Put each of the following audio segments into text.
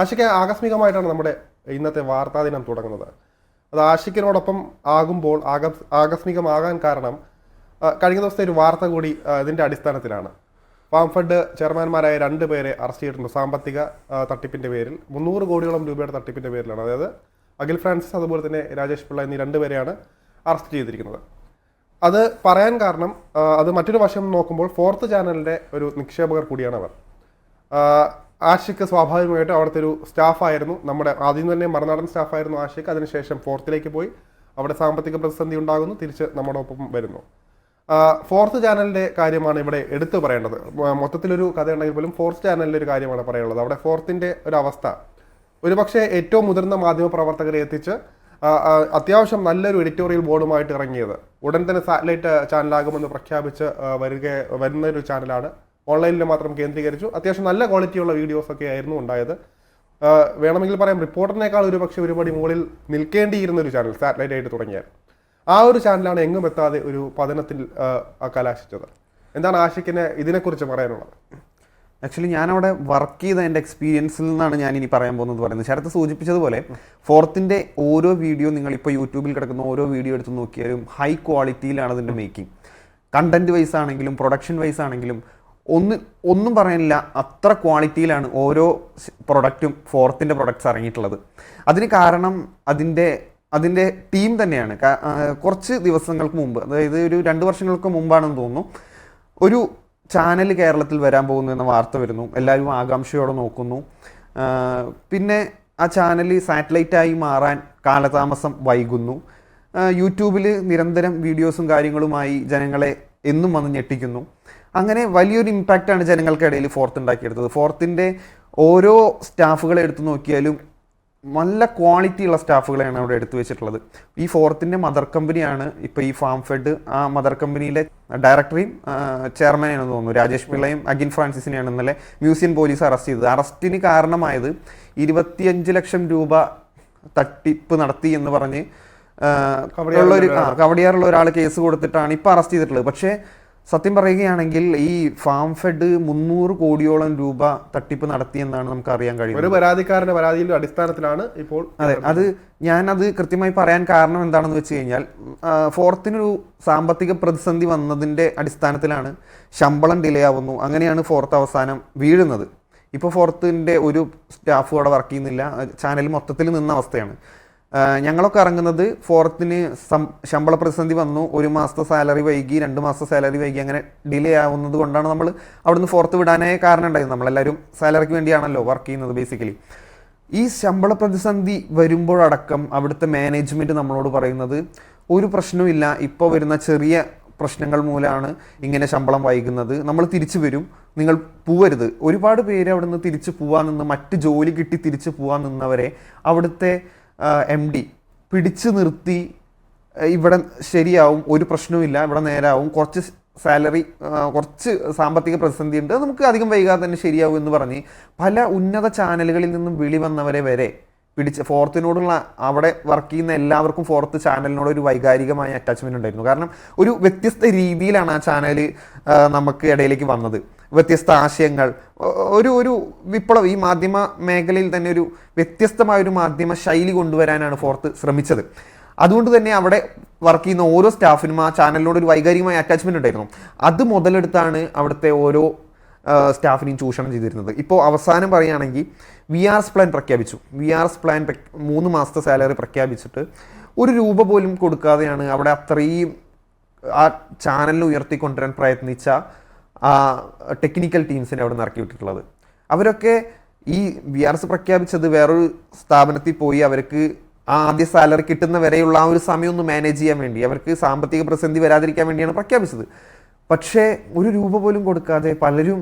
ആഷിക്ക് ആകസ്മികമായിട്ടാണ് നമ്മുടെ ഇന്നത്തെ വാർത്താ ദിനം തുടങ്ങുന്നത്. അത് ആഷിക്കിനോടൊപ്പം ആകുമ്പോൾ ആക ആകസ്മികമാകാൻ കാരണം കഴിഞ്ഞ ദിവസത്തെ ഒരു വാർത്ത കൂടി ഇതിന്റെ അടിസ്ഥാനത്തിലാണ്. ഫാം ചെയർമാൻമാരായ രണ്ട് പേരെ അറസ്റ്റ് ചെയ്തിട്ടുണ്ട് സാമ്പത്തിക തട്ടിപ്പിന്റെ പേരിൽ. മുന്നൂറ് കോടിയോളം രൂപയുടെ തട്ടിപ്പിന്റെ പേരിലാണ്. അതായത് അഖിൽ ഫ്രാൻസിസ് അതുപോലെ തന്നെ രാജേഷ് പിള്ള എന്നീ രണ്ട് പേരെയാണ് അറസ്റ്റ് ചെയ്തിരിക്കുന്നത്. അത് പറയാൻ കാരണം അത് മറ്റൊരു വശം നോക്കുമ്പോൾ ഫോർത്ത് ചാനലിന്റെ ഒരു നിക്ഷേപകർ കൂടിയാണ് അവർ. ആഷിക്ക് സ്വാഭാവികമായിട്ട് അവിടുത്തെ ഒരു സ്റ്റാഫായിരുന്നു. നമ്മുടെ ആദ്യം തന്നെ മറുനാടൻ സ്റ്റാഫായിരുന്നു ആഷിക്ക് അതിനുശേഷം ഫോർത്തിലേക്ക് പോയി. അവിടെ സാമ്പത്തിക പ്രതിസന്ധി ഉണ്ടാകുന്നു. തിരിച്ച് നമ്മുടെ ഒപ്പം വരുന്നു ഫോർത്ത് ചാനലിന്റെ കാര്യമാണ് ഇവിടെ എടുത്തു പറയേണ്ടത്. മൊത്തത്തിലൊരു കഥയുണ്ടെങ്കിൽ പോലും ഫോർത്ത് ചാനലിന്റെ ഒരു കാര്യമാണ് പറയാനുള്ളത്. അവിടെ ഫോർത്തിന്റെ ഒരു അവസ്ഥ. ഒരുപക്ഷെ ഏറ്റവും മുതിർന്ന മാധ്യമ പ്രവർത്തകരെ എത്തിച്ച് അത്യാവശ്യം നല്ലൊരു എഡിറ്റോറിയൽ ബോർഡുമായിട്ട് ഇറങ്ങിയത്. ഉടൻ തന്നെ സാറ്റലൈറ്റ് ചാനലാകുമെന്ന് പ്രഖ്യാപിച്ച് വരിക വരുന്ന ഒരു ചാനലാണ്. ഓൺലൈനിൽ മാത്രം കേന്ദ്രീകരിച്ചു. അത്യാവശ്യം നല്ല ക്വാളിറ്റിയുള്ള വീഡിയോസ് ഒക്കെ ആയിരുന്നു ഉണ്ടായത്. വേണമെങ്കിൽ പറയാം റിപ്പോർട്ടറിനേക്കാൾ ഒരു പക്ഷേ ഒരുപടി മുകളിൽ നിൽക്കേണ്ടിയിരുന്ന ഒരു ചാനൽ സാറ്റലൈറ്റ് ആയിട്ട് തുടങ്ങിയാൽ. ആ ഒരു ചാനലാണ് എങ്ങും എത്താതെ ഒരു പതനത്തിൽ കലാശിച്ചത്. എന്താണ് ആഷിക്കിന് ഇതിനെക്കുറിച്ച് പറയാനുള്ളത്? ആക്ച്വലി ഞാനവിടെ വർക്ക് ചെയ്ത എന്റെ എക്സ്പീരിയൻസിൽ നിന്നാണ് ഞാൻ ഇനി പറയാൻ പോകുന്നത് പറയുന്നത്. ശരത്ത് സൂചിപ്പിച്ചതുപോലെ ഫോർത്തിന്റെ ഓരോ വീഡിയോ നിങ്ങളിപ്പോൾ യൂട്യൂബിൽ കിടക്കുന്ന ഓരോ വീഡിയോ എടുത്ത് നോക്കിയാലും ഹൈ ക്വാളിറ്റിയിലാണ് അതിന്റെ മേക്കിംഗ് കണ്ടന്റ് വൈസ് ആണെങ്കിലും പ്രൊഡക്ഷൻ വൈസ് ആണെങ്കിലും ഒന്ന് ഒന്നും പറയാനില്ല. അത്ര ക്വാളിറ്റിയിലാണ് ഓരോ പ്രൊഡക്റ്റും ഫോർത്തിന്റെ പ്രൊഡക്ട്സ് ഇറങ്ങിയിട്ടുള്ളത്. അതിന് കാരണം അതിന്റെ അതിന്റെ ടീം തന്നെയാണ്. കുറച്ച് ദിവസങ്ങൾക്ക് മുമ്പ് അതായത് ഒരു രണ്ട് വർഷങ്ങൾക്ക് മുമ്പാണെന്ന് തോന്നുന്നു ഒരു ചാനൽ കേരളത്തിൽ വരാൻ പോകുന്നു എന്ന വാർത്ത വരുന്നു. എല്ലാവരും ആകാംക്ഷയോടെ നോക്കുന്നു. പിന്നെ ആ ചാനൽ സാറ്റലൈറ്റായി മാറാൻ കാലതാമസം വൈകുന്നു. യൂട്യൂബിൽ നിരന്തരം വീഡിയോസും കാര്യങ്ങളുമായി ജനങ്ങളെ എന്നും വന്ന് ഞെട്ടിക്കുന്നു. അങ്ങനെ വലിയൊരു ഇമ്പാക്റ്റാണ് ജനങ്ങൾക്കിടയിൽ ഫോർത്ത് ഉണ്ടാക്കിയെടുത്തത്. ഫോർത്തിന്റെ ഓരോ സ്റ്റാഫുകളെ എടുത്തു നോക്കിയാലും നല്ല ക്വാളിറ്റി ക്വാളിറ്റിയുള്ള സ്റ്റാഫുകളെയാണ് അവിടെ എടുത്തു വെച്ചിട്ടുള്ളത്. ഈ ഫോർത്തിന്റെ മദർ കമ്പനിയാണ് ഇപ്പോൾ ഈ ഫാം ഫെഡ് ആ മദർ കമ്പനിയിലെ ഡയറക്ടറെയും ചെയർമാനെയാണെന്ന് തോന്നുന്നു. രാജേഷ് പിള്ളയും അഗിൻ ഫ്രാൻസിസിനെയാണ് ഇന്നലെ മ്യൂസിയം പോലീസ് അറസ്റ്റ് ചെയ്തത്. അറസ്റ്റിന് കാരണമായത് ഇരുപത്തിയഞ്ച് ലക്ഷം രൂപ തട്ടിപ്പ് നടത്തി എന്ന് പറഞ്ഞ് കവടിയാറുള്ള ഒരാൾ. കേസ് കൊടുത്തിട്ടാണ് ഇപ്പോൾ അറസ്റ്റ് ചെയ്തിട്ടുള്ളത്. പക്ഷേ സത്യം പറയുകയാണെങ്കിൽ ഈ ഫാം ഫെഡ് മുന്നൂറ് കോടിയോളം രൂപ തട്ടിപ്പ് നടത്തിയെന്നാണ് നമുക്ക് അറിയാൻ കഴിയുന്നത്. ഒരു പരാതിക്കാരന്റെ പരാതിയുടെ അടിസ്ഥാനത്തിലാണ് ഇപ്പോൾ അതെ അത് ഞാനത് കൃത്യമായി പറയാൻ കാരണം എന്താണെന്ന് വെച്ച് കഴിഞ്ഞാൽ ഫോർത്തിനൊരു സാമ്പത്തിക പ്രതിസന്ധി വന്നതിന്റെ അടിസ്ഥാനത്തിലാണ് ശമ്പളം ഡിലേ ആവുന്നു. അങ്ങനെയാണ് ഫോർത്ത് അവസാനം വീഴുന്നത്. ഇപ്പോൾ ഫോർത്തിന്റെ ഒരു സ്റ്റാഫ് അവിടെ വർക്ക് ചെയ്യുന്നില്ല. ചാനൽ മൊത്തത്തിൽ നിന്ന അവസ്ഥയാണ്. ഞങ്ങളൊക്കെ ഇറങ്ങുന്നത് ഫോർത്തിന് ശമ്പള പ്രതിസന്ധി വന്നു. ഒരു മാസത്തെ സാലറി വൈകി രണ്ട് മാസത്തെ സാലറി വൈകി അങ്ങനെ ഡിലേ ആവുന്നത് കൊണ്ടാണ് നമ്മൾ അവിടുന്ന് ഫോർത്ത് വിടാനായ കാരണം ഉണ്ടായത്. നമ്മളെല്ലാവരും സാലറിക്ക് വേണ്ടിയാണല്ലോ വർക്ക് ചെയ്യുന്നത് ബേസിക്കലി ഈ ശമ്പള പ്രതിസന്ധി വരുമ്പോഴടക്കം അവിടുത്തെ മാനേജ്മെന്റ് നമ്മളോട് പറയുന്നത് ഒരു പ്രശ്നവുമില്ല ഇപ്പോൾ വരുന്ന ചെറിയ പ്രശ്നങ്ങൾ മൂലമാണ് ഇങ്ങനെ ശമ്പളം വൈകുന്നത്. നമ്മൾ തിരിച്ചു വരും. നിങ്ങൾ പോവരുത്. ഒരുപാട് പേര് അവിടുന്ന് തിരിച്ചു പോവാൻ നിന്ന് മറ്റ് ജോലി കിട്ടി തിരിച്ചു പോവാൻ നിന്നവരെ അവിടുത്തെ എം ഡി പിടിച്ചു നിർത്തി ഇവിടെ ശരിയാവും ഒരു പ്രശ്നവുമില്ല ഇവിടെ നേരാവും കുറച്ച് സാലറി കുറച്ച് സാമ്പത്തിക പ്രതിസന്ധി ഉണ്ട് നമുക്ക് അധികം വൈകാതെ തന്നെ ശരിയാവും എന്ന് പറഞ്ഞ് പല ഉന്നത ചാനലുകളിൽ നിന്നും വിളി വന്നവരെ വരെ പിടിച്ച് ഫോർത്തിനോടുള്ള അവിടെ വർക്ക് ചെയ്യുന്ന എല്ലാവർക്കും ഫോർത്ത് ചാനലിനോട് ഒരു വൈകാരികമായ അറ്റാച്ച്മെന്റ് ഉണ്ടായിരുന്നു. കാരണം ഒരു വ്യത്യസ്ത രീതിയിലാണ് ആ ചാനൽ നമുക്ക് ഇടയിലേക്ക് വന്നത്. വ്യത്യസ്ത ആശയങ്ങൾ. ഒരു ഒരു വിപ്ലവം ഈ മാധ്യമ മേഖലയിൽ തന്നെ ഒരു വ്യത്യസ്തമായ ഒരു മാധ്യമ ശൈലി കൊണ്ടുവരാനാണ് ഫോർത്ത് ശ്രമിച്ചത്. അതുകൊണ്ട് തന്നെ അവിടെ വർക്ക് ചെയ്യുന്ന ഓരോ സ്റ്റാഫിനും ആ ചാനലിനോട് ഒരു വൈകാരികമായ അറ്റാച്ച്മെന്റ് ഉണ്ടായിരുന്നു. അത് മുതലെടുത്താണ് അവിടുത്തെ ഓരോ സ്റ്റാഫിനെയും ചൂഷണം ചെയ്തിരുന്നത്. ഇപ്പോൾ അവസാനം പറയുകയാണെങ്കിൽ വി ആർ എസ് പ്ലാൻ പ്രഖ്യാപിച്ചു. വി ആർ എസ് പ്ലാൻ മൂന്ന് മാസത്തെ സാലറി പ്രഖ്യാപിച്ചിട്ട് ഒരു രൂപ പോലും കൊടുക്കാതെയാണ് അവിടെ അത്രയും ആ ചാനലിനെ ഉയർത്തിക്കൊണ്ടുവരാൻ പ്രയത്നിച്ച ആ ടെക്നിക്കൽ ടീംസിനെ അവിടെ നിന്ന് ഇറക്കി വിട്ടിട്ടുള്ളത്. അവരൊക്കെ ഈ വി ആർ എസ് പ്രഖ്യാപിച്ചത് വേറൊരു സ്ഥാപനത്തിൽ പോയി അവർക്ക് ആ ആദ്യ സാലറി കിട്ടുന്ന വരെയുള്ള ആ ഒരു സമയം ഒന്ന് മാനേജ് ചെയ്യാൻ വേണ്ടി അവർക്ക് സാമ്പത്തിക പ്രതിസന്ധി വരാതിരിക്കാൻ വേണ്ടിയാണ് പ്രഖ്യാപിച്ചത്. പക്ഷേ ഒരു രൂപ പോലും കൊടുക്കാതെ പലരും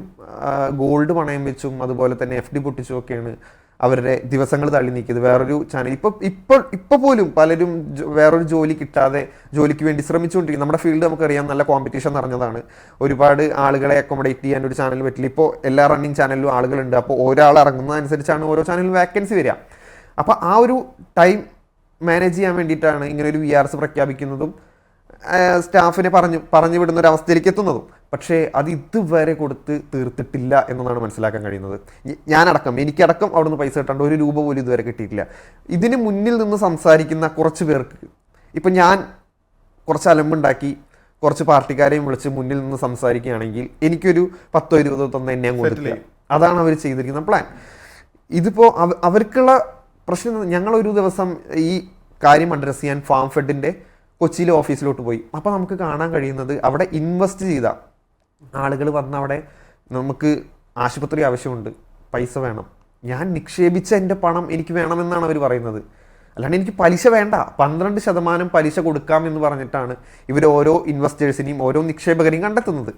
ഗോൾഡ് പണയം വെച്ചും അതുപോലെ തന്നെ എഫ് ഡി പൊട്ടിച്ചും ഒക്കെയാണ് അവരുടെ ദിവസങ്ങൾ തള്ളി നീക്കിയത്. വേറൊരു ചാനൽ. ഇപ്പൊ ഇപ്പോൾ ഇപ്പൊ പോലും പലരും വേറൊരു ജോലി കിട്ടാതെ ജോലിക്ക് വേണ്ടി ശ്രമിച്ചുകൊണ്ടിരിക്കും നമ്മുടെ ഫീൽഡ് നമുക്കറിയാം നല്ല കോമ്പറ്റീഷൻ നിറഞ്ഞതാണ്. ഒരുപാട് ആളുകളെ അക്കോമഡേറ്റ് ചെയ്യാൻ ഒരു ചാനൽ പറ്റില്ല. ഇപ്പോൾ എല്ലാ റണ്ണിങ് ചാനലിലും ആളുകളുണ്ട്. അപ്പോൾ ഒരാൾ ഇറങ്ങുന്നതനുസരിച്ചാണ് ഓരോ ചാനലിലും വാക്കൻസി വരിക. അപ്പോൾ ആ ഒരു ടൈം മാനേജ് ചെയ്യാൻ വേണ്ടിയിട്ടാണ് ഇങ്ങനെ ഒരു വി ആർ എസ് പ്രഖ്യാപിക്കുന്നതും സ്റ്റാഫിനെ പറഞ്ഞു പറഞ്ഞു വിടുന്ന ഒരു അവസ്ഥയിലേക്ക് എത്തുന്നതും. പക്ഷേ അത് ഇതുവരെ കൊടുത്ത് തീർത്തിട്ടില്ല എന്നതാണ് മനസ്സിലാക്കാൻ കഴിയുന്നത്. ഞാനടക്കം എനിക്കടക്കം അവിടുന്ന് പൈസ കിട്ടാണ്ട് ഒരു രൂപ പോലും ഇതുവരെ കിട്ടിയിട്ടില്ല. ഇതിന് മുന്നിൽ നിന്ന് സംസാരിക്കുന്ന കുറച്ച് പേർക്ക് ഇപ്പം ഞാൻ കുറച്ച് അലമ്പുണ്ടാക്കി കുറച്ച് പാർട്ടിക്കാരെയും വിളിച്ച് മുന്നിൽ നിന്ന് സംസാരിക്കുകയാണെങ്കിൽ എനിക്കൊരു പത്തോ ഇരുപതോ തന്നെ എന്നെ കൊടുത്തില്ല അതാണ് അവർ ചെയ്തിരിക്കുന്ന പ്ലാൻ ഇതിപ്പോൾ അവർക്കുള്ള പ്രശ്നം? ഞങ്ങളൊരു ദിവസം ഈ കാര്യം അഡ്രസ്സ് ചെയ്യാൻ ഫാം ഫെഡിന്റെ കൊച്ചിയിലെ ഓഫീസിലോട്ട് പോയി. അപ്പോൾ നമുക്ക് കാണാൻ കഴിയുന്നത് അവിടെ ഇൻവെസ്റ്റ് ചെയ്ത ആളുകൾ വന്ന് അവിടെ നമുക്ക് ആശുപത്രി ആവശ്യമുണ്ട്. പൈസ വേണം. ഞാൻ നിക്ഷേപിച്ച എന്റെ പണം എനിക്ക് വേണമെന്നാണ് അവർ പറയുന്നത്. അല്ലാണ്ട് എനിക്ക് പലിശ വേണ്ട. പന്ത്രണ്ട് ശതമാനം പലിശ കൊടുക്കാം എന്ന് പറഞ്ഞിട്ടാണ് ഇവർ ഓരോ ഇൻവെസ്റ്റേഴ്സിനെയും ഓരോ നിക്ഷേപകരെയും കണ്ടെത്തുന്നത്.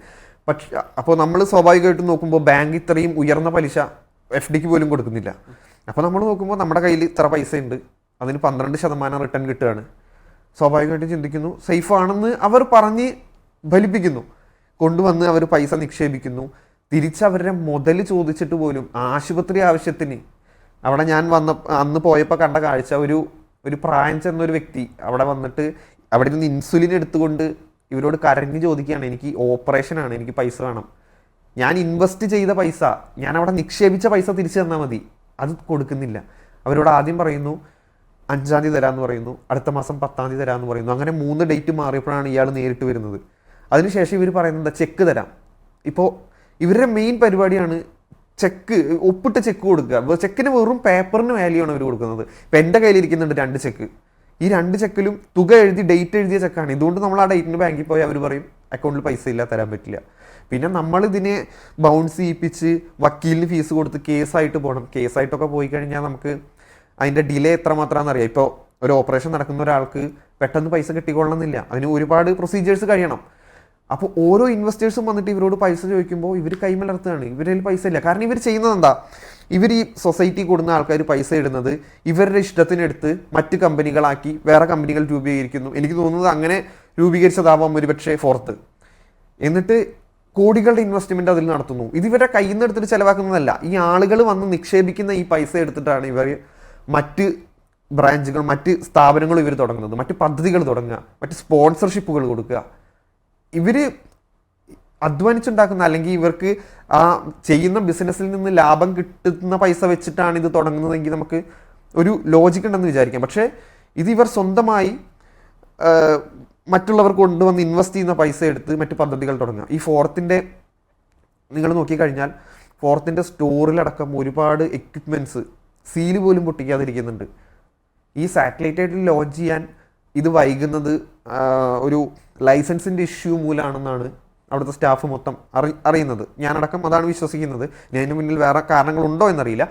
പക്ഷെ അപ്പോൾ നമ്മൾ സ്വാഭാവികമായിട്ടും നോക്കുമ്പോൾ ബാങ്ക് ഇത്രയും ഉയർന്ന പലിശ എഫ് ഡിക്ക് പോലും കൊടുക്കുന്നില്ല. അപ്പോൾ നമ്മൾ നോക്കുമ്പോൾ നമ്മുടെ കയ്യിൽ ഇത്ര പൈസ ഉണ്ട്. അതിന് പന്ത്രണ്ട് ശതമാനം റിട്ടേൺ കിട്ടുകയാണ്. സ്വാഭാവികമായിട്ടും ചിന്തിക്കുന്നു. സേഫ് ആണെന്ന് അവർ പറഞ്ഞ് ഫലിപ്പിക്കുന്നു. കൊണ്ടുവന്ന് അവർ പൈസ നിക്ഷേപിക്കുന്നു. തിരിച്ച് അവരുടെ മുതൽ ചോദിച്ചിട്ട് പോലും ആശുപത്രി ആവശ്യത്തിന്. അവിടെ ഞാൻ വന്ന അന്ന് പോയപ്പോൾ കണ്ട കാഴ്ച ഒരു ഒരു പ്രായം ചെന്നൊരു വ്യക്തി അവിടെ വന്നിട്ട് അവിടെ നിന്ന് ഇൻസുലിൻ എടുത്തുകൊണ്ട് ഇവരോട് കരഞ്ഞ് ചോദിക്കുകയാണ് എനിക്ക് ഓപ്പറേഷനാണ് എനിക്ക് പൈസ വേണം. ഞാൻ ഇൻവെസ്റ്റ് ചെയ്ത പൈസ ഞാൻ അവിടെ നിക്ഷേപിച്ച പൈസ തിരിച്ചു തന്നാൽ മതി. അത് കൊടുക്കുന്നില്ല. അവരോട് ആദ്യം പറയുന്നു അഞ്ചാം തീയതി തരാമെന്ന് പറയുന്നു അടുത്ത മാസം പത്താം തീയതി തരാമെന്ന് പറയുന്നു. അങ്ങനെ മൂന്ന് ഡേറ്റ് മാറിയപ്പോഴാണ് ഇയാൾ നേരിട്ട് വരുന്നത്. അതിനുശേഷം ഇവർ പറയുന്നത് ചെക്ക് തരാം. ഇപ്പോൾ ഇവരുടെ മെയിൻ പരിപാടിയാണ് ചെക്ക് ഒപ്പിട്ട് ചെക്ക് കൊടുക്കുക. ചെക്കിന് വെറും പേപ്പറിന് വാല്യൂ ആണ് അവർ കൊടുക്കുന്നത്. ഇപ്പം എന്റെ കയ്യിലിരിക്കുന്നുണ്ട് രണ്ട് ചെക്ക്. ഈ രണ്ട് ചെക്കിലും തുക എഴുതി ഡേറ്റ് എഴുതിയ ചെക്കാണ്. ഇതുകൊണ്ട് നമ്മൾ ആ ഡേറ്റിന് ബാങ്കിൽ പോയി അവർ പറയും അക്കൗണ്ടിൽ പൈസ ഇല്ല തരാൻ പറ്റില്ല. പിന്നെ നമ്മൾ ഇതിനെ ബൗൺസ് ചെയ്യിപ്പിച്ച് വക്കീലിന് ഫീസ് കൊടുത്ത് കേസായിട്ട് പോകണം കേസായിട്ടൊക്കെ പോയി കഴിഞ്ഞാൽ നമുക്ക് അതിന്റെ ഡിലേ എത്രമാത്രമാണെന്ന് അറിയാം ഇപ്പോൾ ഒരു ഓപ്പറേഷൻ നടക്കുന്ന ഒരാൾക്ക് പെട്ടെന്ന് പൈസ കിട്ടിക്കൊള്ളണമെന്നില്ല. അതിന് ഒരുപാട് പ്രൊസീജിയേഴ്സ് കഴിയണം. അപ്പോൾ ഓരോ ഇൻവെസ്റ്റേഴ്സും വന്നിട്ട് ഇവരോട് പൈസ ചോദിക്കുമ്പോൾ ഇവർ കൈമലർത്തുകയാണ്. ഇവരിൽ പൈസ ഇല്ല. കാരണം ഇവർ ചെയ്യുന്നത് എന്താ ഇവർ ഈ സൊസൈറ്റി കൂടുന്ന ആൾക്കാർ പൈസ ഇടുന്നത് ഇവരുടെ ഇഷ്ടത്തിനെടുത്ത് മറ്റ് കമ്പനികളാക്കി വേറെ കമ്പനികൾ രൂപീകരിക്കുന്നു. എനിക്ക് തോന്നുന്നത് അങ്ങനെ രൂപീകരിച്ചതാവാം ഒരുപക്ഷെ ഫോർത്ത് എന്നിട്ട് കോടികളുടെ ഇൻവെസ്റ്റ്മെന്റ് അതിൽ നടത്തുന്നു. ഇത് ഇവരുടെ കയ്യിൽ നിന്ന് എടുത്തിട്ട് ചിലവാക്കുന്നതല്ല. ഈ ആളുകൾ വന്ന് നിക്ഷേപിക്കുന്ന ഈ പൈസ എടുത്തിട്ടാണ് ഇവർ മറ്റ് ബ്രാഞ്ചുകൾ മറ്റ് സ്ഥാപനങ്ങൾ ഇവർ തുടങ്ങുന്നത്. മറ്റ് പദ്ധതികൾ തുടങ്ങുക. മറ്റ് സ്പോൺസർഷിപ്പുകൾ കൊടുക്കുക. ഇവർ അധ്വാനിച്ചുണ്ടാക്കുന്ന അല്ലെങ്കിൽ ഇവർക്ക് ആ ചെയ്യുന്ന ബിസിനസ്സിൽ നിന്ന് ലാഭം കിട്ടുന്ന പൈസ വെച്ചിട്ടാണ് ഇത് തുടങ്ങുന്നതെങ്കിൽ നമുക്ക് ഒരു ലോജിക് ഉണ്ടെന്ന് വിചാരിക്കാം. പക്ഷേ ഇത് ഇവർ സ്വന്തമായി മറ്റുള്ളവർ കൊണ്ടുവന്ന് ഇൻവെസ്റ്റ് ചെയ്യുന്ന പൈസ എടുത്ത് മറ്റ് പദ്ധതികൾ തുടങ്ങുക. ഈ ഫോർത്തിന്റെ നിങ്ങൾ നോക്കിക്കഴിഞ്ഞാൽ ഫോർത്തിന്റെ സ്റ്റോറിലടക്കം ഒരുപാട് എക്യുപ്മെന്റ്സ് സീൽ പോലും പൊട്ടിക്കാതിരിക്കുന്നുണ്ട്. ഈ സാറ്റലൈറ്റ് ആയിട്ട് ലോഞ്ച് ചെയ്യാൻ ഇത് വൈകുന്നത് ഒരു ലൈസൻസിന്റെ ഇഷ്യൂ മൂലമാണെന്നാണ് അവിടുത്തെ സ്റ്റാഫ് മൊത്തം അറി അറിയുന്നത്. ഞാനടക്കം അതാണ് വിശ്വസിക്കുന്നത്. ഞാൻ മുന്നിൽ വേറെ കാരണങ്ങളുണ്ടോ എന്നറിയില്ല.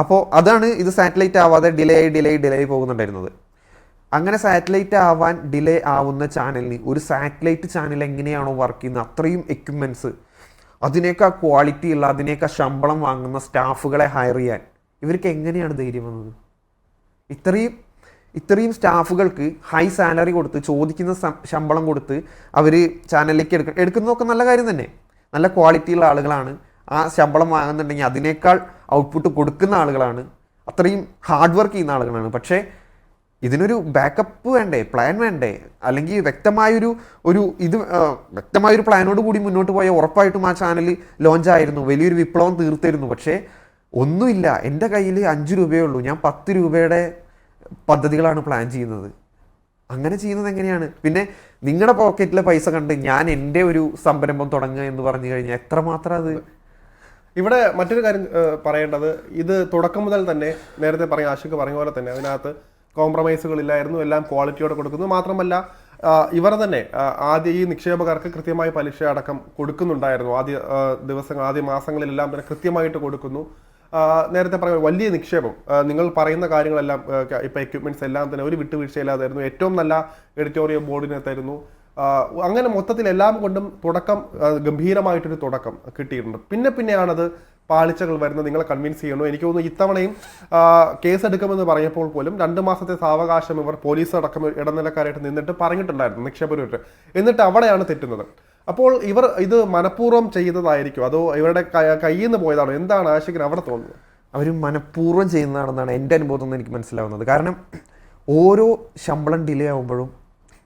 അപ്പോൾ അതാണ് ഇത് സാറ്റലൈറ്റ് ആവാതെ ഡിലേ ആയി ഡിലേ ഡിലേ പോകുന്നുണ്ടായിരുന്നത്. അങ്ങനെ സാറ്റലൈറ്റ് ആവാൻ ഡിലേ ആവുന്ന ചാനലിന് ഒരു സാറ്റലൈറ്റ് ചാനൽ എങ്ങനെയാണോ വർക്ക് ചെയ്യുന്നത് അത്രയും എക്യുപ്മെന്റ്സ് അതിനേക്കാൾ ക്വാളിറ്റി ഉള്ള അതിനേക്കാൾ ശമ്പളം വാങ്ങുന്ന സ്റ്റാഫുകളെ ഹയർ ചെയ്യാൻ. ഇവർക്ക് എങ്ങനെയാണ് ധൈര്യം വന്നത്? ഇത്രയും ഇത്രയും സ്റ്റാഫുകൾക്ക് ഹൈ സാലറി കൊടുത്ത് ചോദിക്കുന്ന ശമ്പളം കൊടുത്ത് അവർ ചാനലിലേക്ക് എടുക്ക എടുക്കുന്നതൊക്കെ നല്ല കാര്യം തന്നെ. നല്ല ക്വാളിറ്റിയുള്ള ആളുകളാണ്. ആ ശമ്പളം വാങ്ങുന്നുണ്ടെങ്കിൽ അതിനേക്കാൾ ഔട്ട്പുട്ട് കൊടുക്കുന്ന ആളുകളാണ്. അത്രയും ഹാർഡ് വർക്ക് ചെയ്യുന്ന ആളുകളാണ്. പക്ഷേ ഇതിനൊരു ബാക്കപ്പ് വേണ്ടേ? പ്ലാൻ വേണ്ടേ? അല്ലെങ്കിൽ വ്യക്തമായൊരു ഒരു ഇത് വ്യക്തമായൊരു പ്ലാനോട് കൂടി മുന്നോട്ട് പോയ ഉറപ്പായിട്ടും ആ ചാനൽ ലോഞ്ച് ആയിരുന്നു. വലിയൊരു വിപ്ലവം തീർത്തിരുന്നു. പക്ഷേ ഒന്നുമില്ല. എന്റെ കയ്യിൽ അഞ്ച് രൂപയേ ഉള്ളൂ. ഞാൻ പത്ത് രൂപയുടെ പദ്ധതികളാണ് പ്ലാൻ ചെയ്യുന്നത്. അങ്ങനെ ചെയ്യുന്നത് എങ്ങനെയാണ്? പിന്നെ നിങ്ങളുടെ പോക്കറ്റിലെ പൈസ കണ്ട് ഞാൻ എന്റെ ഒരു സംരംഭം തുടങ്ങുക എന്ന് പറഞ്ഞു കഴിഞ്ഞാൽ എത്രമാത്രം അത്? ഇവിടെ മറ്റൊരു കാര്യം പറയേണ്ടത് ഇത് തുടക്കം മുതൽ തന്നെ നേരത്തെ പറഞ്ഞ ആശുക്ക് പറഞ്ഞ പോലെ തന്നെ അതിനകത്ത് കോംപ്രമൈസുകൾ ഇല്ലായിരുന്നു എല്ലാം ക്വാളിറ്റിയോടെ കൊടുക്കുന്നു. മാത്രമല്ല ഇവർ തന്നെ ആദ്യം ഈ നിക്ഷേപകർക്ക് കൃത്യമായി പലിശ അടക്കം കൊടുക്കുന്നുണ്ടായിരുന്നു. ആദ്യ ദിവസങ്ങൾ ആദ്യ മാസങ്ങളിലെല്ലാം തന്നെ കൃത്യമായിട്ട് കൊടുക്കുന്നു. നേരത്തെ പറഞ്ഞ വലിയ നിക്ഷേപം. നിങ്ങൾ പറയുന്ന കാര്യങ്ങളെല്ലാം ആ, ക- ഇപ്പൊ എക്യുപ്മെന്റ്സ് എല്ലാം തന്നെ ഒരു വിട്ടുവീഴ്ചയില്ലാതായിരുന്നു. ഏറ്റവും നല്ല എഡിറ്റോറിയൽ ബോർഡിനെ തരുന്നു അങ്ങനെ മൊത്തത്തിൽ എല്ലാം കൊണ്ടും തുടക്കം ഗംഭീരമായിട്ടൊരു തുടക്കം കിട്ടിയിട്ടുണ്ട്. പിന്നെ പിന്നെയാണത് പാളിച്ചകൾ വരുന്നത്. നിങ്ങളെ കൺവിൻസ് ചെയ്യണോ? എനിക്ക് തോന്നുന്നു ഇത്തവണയും കേസ് എടുക്കുമെന്ന് പറഞ്ഞപ്പോൾ പോലും രണ്ട് മാസത്തെ സാവകാശം ഇവർ പോലീസ് അടക്കം ഇടനിലക്കാരായിട്ട് നിന്നിട്ട് പറഞ്ഞിട്ടുണ്ടായിരുന്നു നിക്ഷേപരുമായിട്ട് എന്നിട്ട് അവിടെയാണ് തെറ്റുന്നത്. അപ്പോൾ ഇവർ ഇത് മനഃപൂർവം ചെയ്തതായിരിക്കും. അതോ ഇവരുടെ കയ്യിൽ നിന്ന് പോയതാണോ? എന്താണ് ആശിക്കിന് അവിടെ തോന്നുന്നത്? അവർ മനഃപൂർവം ചെയ്യുന്നതാണെന്നാണ് എന്റെ അനുഭവത്തിൽ നിന്ന് എനിക്ക് മനസ്സിലാവുന്നത്. കാരണം ഓരോ ശമ്പളം ഡിലേ ആകുമ്പോഴും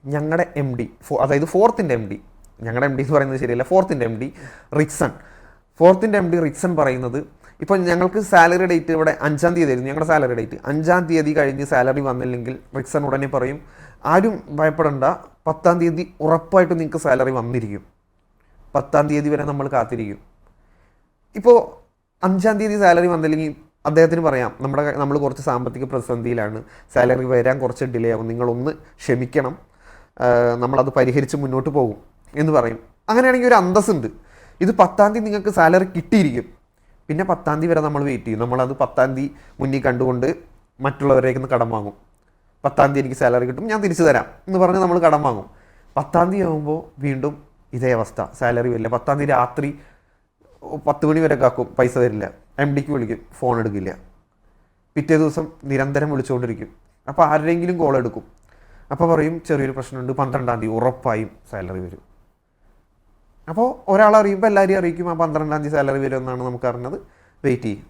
ഞങ്ങളുടെ എം ഡി അതായത് ഫോർത്തിന്റെ എം ഡി ഞങ്ങളുടെ എം ഡി എന്ന് പറയുന്നത് ശരിയല്ല ഫോർത്തിന്റെ എം ഡി റിക്സൺ ഫോർത്തിന്റെ എം ഡി റിക്സൺ പറയുന്നത് ഇപ്പോൾ ഞങ്ങൾക്ക് സാലറി ഡേറ്റ് ഇവിടെ അഞ്ചാം തീയതി ആയിരുന്നു ഞങ്ങളുടെ സാലറി ഡേറ്റ് അഞ്ചാം തീയതി കഴിഞ്ഞ് സാലറി വന്നില്ലെങ്കിൽ റിക്സൺ ഉടനെ പറയും ആരും ഭയപ്പെടണ്ട. പത്താം തീയതി ഉറപ്പായിട്ട് നിങ്ങൾക്ക് സാലറി വന്നിരിക്കും. പത്താം തീയതി വരെ നമ്മൾ കാത്തിരിക്കും. ഇപ്പോൾ അഞ്ചാം തീയതി സാലറി വന്നില്ലെങ്കിൽ അദ്ദേഹത്തിന് പറയാം നമ്മുടെ നമ്മൾ കുറച്ച് സാമ്പത്തിക പ്രതിസന്ധിയിലാണ്. സാലറി വരാൻ കുറച്ച് ഡിലേ ആകും. നിങ്ങളൊന്ന് ക്ഷമിക്കണം. നമ്മളത് പരിഹരിച്ച് മുന്നോട്ട് പോകും. എന്ന് പറയും. അങ്ങനെയാണെങ്കിൽ ഒരു അന്തസ്സുണ്ട്. ഇത് പത്താം തീയതി നിങ്ങൾക്ക് സാലറി കിട്ടിയിരിക്കും. പിന്നെ പത്താം തീയതി വരെ നമ്മൾ വെയിറ്റ് ചെയ്യും. നമ്മളത് പത്താം തീയതി മുന്നിൽ കണ്ടുകൊണ്ട് മറ്റുള്ളവരേക്ക് കടം വാങ്ങും. പത്താം തീയതി എനിക്ക് സാലറി കിട്ടും. ഞാൻ തിരിച്ചു തരാം എന്ന് പറഞ്ഞ് നമ്മൾ കടം വാങ്ങും. പത്താം തീയതി ആകുമ്പോൾ വീണ്ടും ഇതേ അവസ്ഥ. സാലറി വരില്ല. പത്താം തീയതി രാത്രി പത്ത് മണി വരെ കാക്കും. പൈസ തരില്ല. എം ഡിക്ക് വിളിക്കും. ഫോൺ എടുക്കില്ല. പിറ്റേ ദിവസം നിരന്തരം വിളിച്ചുകൊണ്ടിരിക്കും അപ്പോൾ ആരുടെയെങ്കിലും കോൾ എടുക്കും. അപ്പോൾ പറയും ചെറിയൊരു പ്രശ്നമുണ്ട്. പന്ത്രണ്ടാം തീയതി ഉറപ്പായും സാലറി വരും. അപ്പോൾ ഒരാൾ അറിയുമ്പോൾ എല്ലാവരും അറിയിക്കും ആ പന്ത്രണ്ടാം തീയതി സാലറി വരുമെന്നാണ് നമുക്ക് അറിഞ്ഞത്. വെയിറ്റ് ചെയ്യും.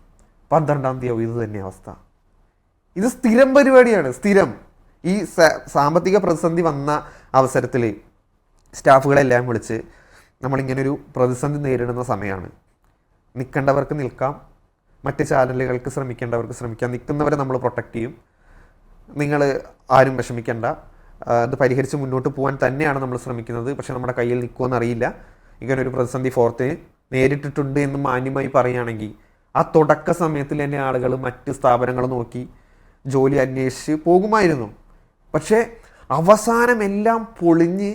പന്ത്രണ്ടാം തീയതി ഇത് തന്നെ അവസ്ഥ. ഇത് സ്ഥിരം പരിപാടിയാണ്. സ്ഥിരം. ഈ സാമ്പത്തിക പ്രതിസന്ധി വന്ന അവസരത്തിൽ സ്റ്റാഫുകളെല്ലാം വിളിച്ച് നമ്മളിങ്ങനൊരു പ്രതിസന്ധി നേരിടുന്ന സമയമാണ് നിൽക്കേണ്ടവർക്ക് നിൽക്കാം. മറ്റ് ചാനലുകൾക്ക് ശ്രമിക്കേണ്ടവർക്ക് ശ്രമിക്കാം. നിൽക്കുന്നവരെ നമ്മൾ പ്രൊട്ടക്റ്റ് ചെയ്യും. നിങ്ങൾ ആരും വിഷമിക്കേണ്ട. അത് പരിഹരിച്ച് മുന്നോട്ട് പോകാൻ തന്നെയാണ് നമ്മൾ ശ്രമിക്കുന്നത്. പക്ഷേ നമ്മുടെ കയ്യിൽ നിൽക്കുമെന്ന് ഇങ്ങനെ ഒരു പ്രതിസന്ധി ഫോർത്ത് നേരിട്ടിട്ടുണ്ട് എന്ന് മാന്യമായി പറയുകയാണെങ്കിൽ ആ തുടക്ക സമയത്തിൽ തന്നെ ആളുകൾ മറ്റ് സ്ഥാപനങ്ങൾ നോക്കി ജോലി അന്വേഷിച്ച് പോകുമായിരുന്നു. പക്ഷേ അവസാനം എല്ലാം പൊളിഞ്ഞ്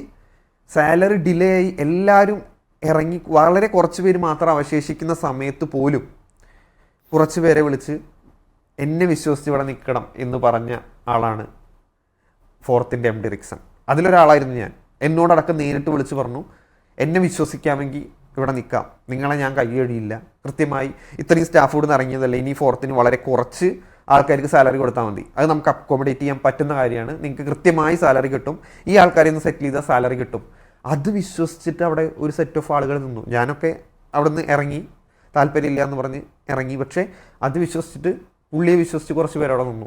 സാലറി ഡിലേ ആയി എല്ലാവരും ഇറങ്ങി വളരെ കുറച്ച് പേര് മാത്രം അവശേഷിക്കുന്ന സമയത്ത് പോലും കുറച്ച് പേരെ വിളിച്ച് എന്നെ വിശ്വസിച്ച് ഇവിടെ നിൽക്കണം എന്ന് പറഞ്ഞ ആളാണ് ഫോർത്തിന്റെ എം ഡി റിക്സൺ. അതിലൊരാളായിരുന്നു ഞാൻ. എന്നോടടക്കം നേരിട്ട് വിളിച്ച് പറഞ്ഞു എന്നെ വിശ്വസിക്കാമെങ്കിൽ ഇവിടെ നിൽക്കാം നിങ്ങളെ ഞാൻ കൈയടിയില്ല കൃത്യമായി ഇത്രയും സ്റ്റാഫ് ഇവിടെ നിന്ന് ഇറങ്ങിയതല്ല. ഇനി ഫോർത്തിന് വളരെ കുറച്ച് ആൾക്കാർക്ക് സാലറി കൊടുത്താൽ മതി. അത് നമുക്ക് അക്കോമഡേറ്റ് ചെയ്യാൻ പറ്റുന്ന കാര്യമാണ്. നിങ്ങൾക്ക് കൃത്യമായി സാലറി കിട്ടും. ഈ ആൾക്കാരെ ഒന്ന് സെറ്റിൽ ചെയ്താൽ സാലറി കിട്ടും. അത് വിശ്വസിച്ചിട്ട് അവിടെ ഒരു സെറ്റ് ഓഫ് ആളുകൾ നിന്നു. ഞാനൊക്കെ അവിടെ നിന്ന് ഇറങ്ങി. താല്പര്യമില്ല എന്ന് പറഞ്ഞ് ഇറങ്ങി. പക്ഷേ അത് വിശ്വസിച്ചിട്ട് പുള്ളിയെ വിശ്വസിച്ച് കുറച്ച് പേരവിടെ നിന്നു.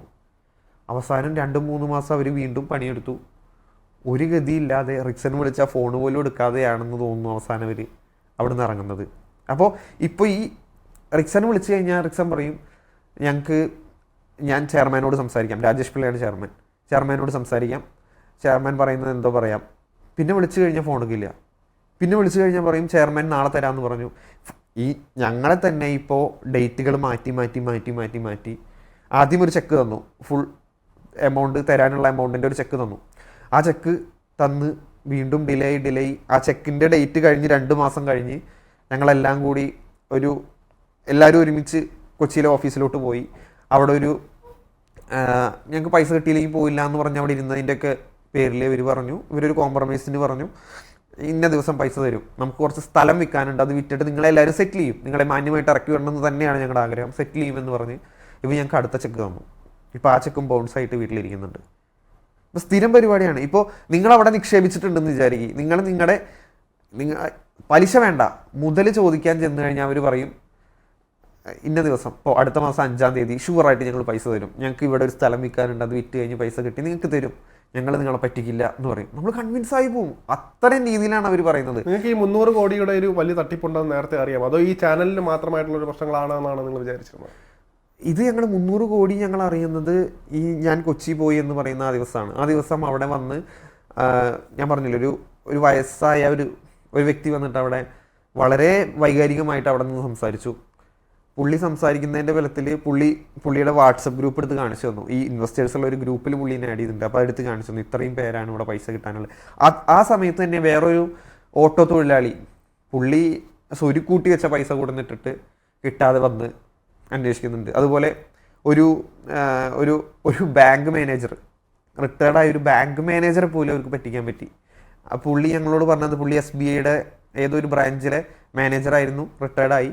അവസാനം രണ്ട് മൂന്ന് മാസം അവർ വീണ്ടും പണിയെടുത്തു. ഒരു ഗതിയില്ലാതെ റിക്സൺ വിളിച്ച ഫോൺ പോലും എടുക്കാതെയാണെന്ന് തോന്നുന്നു അവസാനം അവർ അവിടെ നിന്ന് ഇറങ്ങുന്നത്. അപ്പോൾ ഇപ്പോൾ ഈ റിക്സൺ വിളിച്ചു കഴിഞ്ഞാൽ റിക്സൺ പറയും ഞങ്ങൾക്ക് ഞാൻ ചെയർമാനോട് സംസാരിക്കാം. രാജേഷ് പിള്ളയാണ് ചെയർമാൻ. ചെയർമാനോട് സംസാരിക്കാം. ചെയർമാൻ പറയുന്നത് എന്തോ പറയാം. പിന്നെ വിളിച്ചു കഴിഞ്ഞാൽ ഫോൺ എടുക്കില്ല പിന്നെ വിളിച്ചു കഴിഞ്ഞാൽ പറയും ചെയർമാൻ നാളെ തരാമെന്ന് പറഞ്ഞു. ഈ ഞങ്ങളെ തന്നെ ഇപ്പോൾ ഡേറ്റുകൾ മാറ്റി മാറ്റി മാറ്റി മാറ്റി മാറ്റി ആദ്യം ഒരു ചെക്ക് തന്നു. ഫുൾ എമൗണ്ട് തരാനുള്ള എമൗണ്ടിന്റെ ഒരു ചെക്ക് തന്നു. ആ ചെക്ക് തന്ന് വീണ്ടും ഡിലേ ഡിലേ ആ ചെക്കിന്റെ ഡേറ്റ് കഴിഞ്ഞ് രണ്ട് മാസം കഴിഞ്ഞ് ഞങ്ങളെല്ലാം കൂടി ഒരു എല്ലാവരും ഒരുമിച്ച് കൊച്ചിയിലെ ഓഫീസിലോട്ട് പോയി. അവിടെ ഒരു ഞങ്ങൾക്ക് പൈസ കിട്ടിയില്ലെങ്കിൽ പോയില്ല എന്ന് പറഞ്ഞ് അവിടെ ഇരുന്നതിന്റെയൊക്കെ പേരിൽ ഇവർ പറഞ്ഞു. ഇവരൊരു കോംപ്രമൈസിന് പറഞ്ഞു. ഇന്ന ദിവസം പൈസ തരും. നമുക്ക് കുറച്ച് സ്ഥലം വിൽക്കാനുണ്ട്. അത് വിറ്റിട്ട് നിങ്ങളെല്ലാവരും സെറ്റിൽ ചെയ്യും. നിങ്ങളെ മാന്യമായിട്ട് ഇറക്കി വിടണമെന്ന് തന്നെയാണ് ഞങ്ങളുടെ ആഗ്രഹം. സെറ്റിൽ ചെയ്യുമെന്ന് പറഞ്ഞ് ഇവ ഞങ്ങൾക്ക് അടുത്ത ചെക്ക് തന്നു. ഇപ്പോൾ ആ ചെക്കും ബൗൺസായിട്ട് വീട്ടിലിരിക്കുന്നുണ്ട്. ഇപ്പോൾ സ്ഥിരം പരിപാടിയാണ്. ഇപ്പോൾ നിങ്ങൾ അവിടെ നിക്ഷേപിച്ചിട്ടുണ്ടെന്ന് വിചാരിക്കും. നിങ്ങൾ നിങ്ങളുടെ നിങ്ങൾ പലിശ വേണ്ട. മുതൽ ചോദിക്കാൻ ചെന്ന് കഴിഞ്ഞാൽ അവർ പറയും ഇന്ന ദിവസം ഇപ്പോൾ അടുത്ത മാസം അഞ്ചാം തീയതി ഷുവറായിട്ട് ഞങ്ങൾ പൈസ തരും. ഞങ്ങൾക്ക് ഇവിടെ ഒരു സ്ഥലം വിൽക്കാനുണ്ട് അത് വിറ്റ് കഴിഞ്ഞ് പൈസ കിട്ടി നിങ്ങൾക്ക് തരും. ഞങ്ങൾ നിങ്ങളെ പറ്റിക്കില്ല എന്ന് പറയും. നമ്മൾ കൺവിൻസ് ആയി പോകും അത്രയും രീതിയിലാണ് അവർ പറയുന്നത്. നിങ്ങൾക്ക് ഈ മുന്നൂറ് കോടിയുടെ ഒരു വലിയ തട്ടിപ്പുണ്ടെന്ന് നേരത്തെ അറിയാം. അതോ ഈ ചാനലിന് മാത്രമായിട്ടുള്ള ഒരു പ്രശ്നങ്ങളാണെന്നാണ് നിങ്ങൾ വിചാരിച്ചിരുന്നത്? ഇത് ഞങ്ങൾ മുന്നൂറ് കോടി ഞങ്ങൾ അറിയുന്നത് ഈ ഞാൻ കൊച്ചി പോയി എന്ന് പറയുന്ന ആ ദിവസമാണ്. ആ ദിവസം അവിടെ വന്ന് ഞാൻ പറഞ്ഞില്ല ഒരു ഒരു വയസ്സായ ഒരു ഒരു വ്യക്തി വന്നിട്ട് അവിടെ വളരെ വൈകാരികമായിട്ട് അവിടെ നിന്ന് സംസാരിച്ചു. പുള്ളി സംസാരിക്കുന്നതിന്റെ ബലത്തിൽ പുള്ളി പുള്ളിയുടെ വാട്സപ്പ് ഗ്രൂപ്പ് എടുത്ത് കാണിച്ചു തന്നു. ഈ ഇൻവെസ്റ്റേഴ്സുള്ള ഒരു ഗ്രൂപ്പിൽ പുള്ളിനെ ആഡ് ചെയ്തിട്ടുണ്ട്. അപ്പോൾ എടുത്ത് കാണിച്ചു തന്നു. ഇത്രയും പേരാണ് ഇവിടെ പൈസ കിട്ടാനുള്ളത്. ആ ആ സമയത്ത് തന്നെ വേറൊരു ഓട്ടോ തൊഴിലാളി പുള്ളി സ്വരുക്കൂട്ടി വെച്ച പൈസ കൂടുന്നിട്ടിട്ട് കിട്ടാതെ വന്ന് അന്വേഷിക്കുന്നുണ്ട്. അതുപോലെ ഒരു ഒരു ഒരു ബാങ്ക് മാനേജർ റിട്ടയർഡായ ഒരു ബാങ്ക് മാനേജറെ പോലും അവർക്ക് പറ്റിക്കാൻ പറ്റി. ആ പുള്ളി ഞങ്ങളോട് പറഞ്ഞത് പുള്ളി എസ് ബി ഐയുടെ ഏതൊരു ബ്രാഞ്ചിലെ മാനേജറായിരുന്നു റിട്ടയർഡായി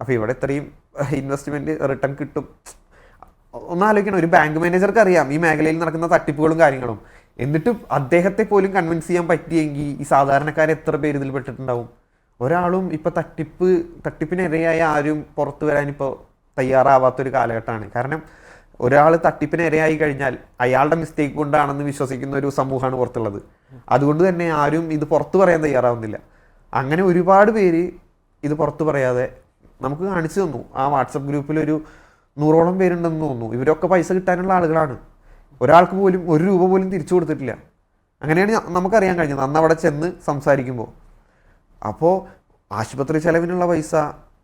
അപ്പോൾ ഇവിടെ ഇത്രയും ഇൻവെസ്റ്റ്മെന്റ് റിട്ടേൺ കിട്ടും. ഒന്ന് ആലോചിക്കണം ഒരു ബാങ്ക് മാനേജർക്ക് അറിയാം ഈ മേഖലയിൽ നടക്കുന്ന തട്ടിപ്പുകളും കാര്യങ്ങളും. എന്നിട്ട് അദ്ദേഹത്തെ പോലും കൺവിൻസ് ചെയ്യാൻ പറ്റിയെങ്കിൽ ഈ സാധാരണക്കാർ എത്ര പേര് ഇതിൽ പെട്ടിട്ടുണ്ടാവും? ഒരാളും ഇപ്പോൾ തട്ടിപ്പ് തട്ടിപ്പിനിരയായ ആരും പുറത്തു വരാൻ ഇപ്പോൾ തയ്യാറാവാത്തൊരു കാലഘട്ടമാണ്. കാരണം ഒരാൾ തട്ടിപ്പിന് ഇരയായി കഴിഞ്ഞാൽ അയാളുടെ മിസ്റ്റേക്ക് കൊണ്ടാണെന്ന് വിശ്വസിക്കുന്ന ഒരു സമൂഹമാണ് പുറത്തുള്ളത്. അതുകൊണ്ട് തന്നെ ആരും ഇത് പുറത്തു പറയാൻ തയ്യാറാവുന്നില്ല. അങ്ങനെ ഒരുപാട് പേര് ഇത് പുറത്തു പറയാതെ നമുക്ക് കാണിച്ചു തന്നു. ആ വാട്സപ്പ് ഗ്രൂപ്പിൽ ഒരു നൂറോളം പേരുണ്ടെന്ന് തോന്നുന്നു. ഇവരൊക്കെ പൈസ കിട്ടാനുള്ള ആളുകളാണ്. ഒരാൾക്ക് പോലും ഒരു രൂപ പോലും തിരിച്ചു കൊടുത്തിട്ടില്ല. അങ്ങനെയാണ് നമുക്കറിയാൻ കഴിഞ്ഞത്. അന്ന് അവിടെ ചെന്ന് സംസാരിക്കുമ്പോൾ അപ്പോൾ ആശുപത്രി ചെലവിനുള്ള പൈസ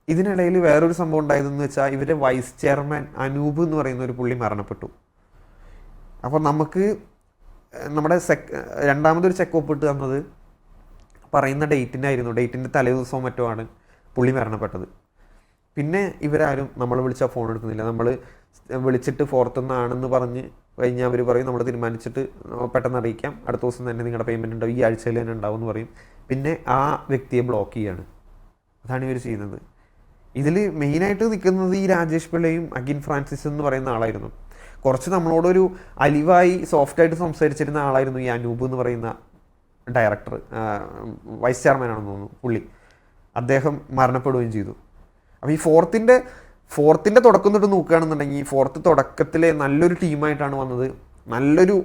ഇതിനിടയിൽ വേറൊരു സംഭവം ഉണ്ടായതെന്ന് വെച്ചാൽ ഇവരുടെ വൈസ് ചെയർമാൻ അനൂപ് എന്ന് പറയുന്ന ഒരു പുള്ളി മരണപ്പെട്ടു. അപ്പോൾ നമുക്ക് നമ്മുടെ സെക് രണ്ടാമതൊരു ചെക്ക് ഇട്ട് തന്നത് പറയുന്ന ഡേറ്റിനായിരുന്നു ഡേറ്റിന്റെ തലേ ദിവസവും മറ്റോ ആണ് പുള്ളി മരണപ്പെട്ടത്. പിന്നെ ഇവരാരും നമ്മൾ വിളിച്ചാൽ ഫോൺ എടുക്കുന്നില്ല. നമ്മൾ വിളിച്ചിട്ട് പുറത്തുനിന്നാണെന്ന് പറഞ്ഞ് കഴിഞ്ഞാൽ അവർ പറയും നമ്മൾ തീരുമാനിച്ചിട്ട് പെട്ടെന്ന് അറിയിക്കാം. അടുത്ത ദിവസം തന്നെ നിങ്ങളുടെ പേയ്മെന്റ് ഉണ്ടാവും. ഈ ആഴ്ചയിൽ തന്നെ ഉണ്ടാവും എന്ന് പറയും. പിന്നെ ആ വ്യക്തിയെ ബ്ലോക്ക് ചെയ്യാണ്. അതാണ് ഇവർ ചെയ്യുന്നത്. ഇതിൽ മെയിനായിട്ട് നിൽക്കുന്നത് ഈ രാജേഷ് പിള്ളയും അഗിൻ ഫ്രാൻസിസ് എന്ന് പറയുന്ന ആളായിരുന്നു. കുറച്ച് നമ്മളോടൊരു അലിവായി സോഫ്റ്റായിട്ട് സംസാരിച്ചിരുന്ന ആളായിരുന്നു ഈ അനൂപ് എന്ന് പറയുന്ന ഡയറക്ടർ വൈസ് ചെയർമാനാണെന്ന് തോന്നുന്നു പുള്ളി. അദ്ദേഹം മരണപ്പെടുകയും ചെയ്തു. അപ്പോൾ ഈ ഫോർത്തിന്റെ ഫോർത്തിന്റെ തുടക്കം തൊട്ട് നോക്കുകയാണെന്നുണ്ടെങ്കിൽ ഫോർത്ത് തുടക്കത്തിലെ നല്ലൊരു ടീമായിട്ടാണ് വന്നത്. നല്ലൊരു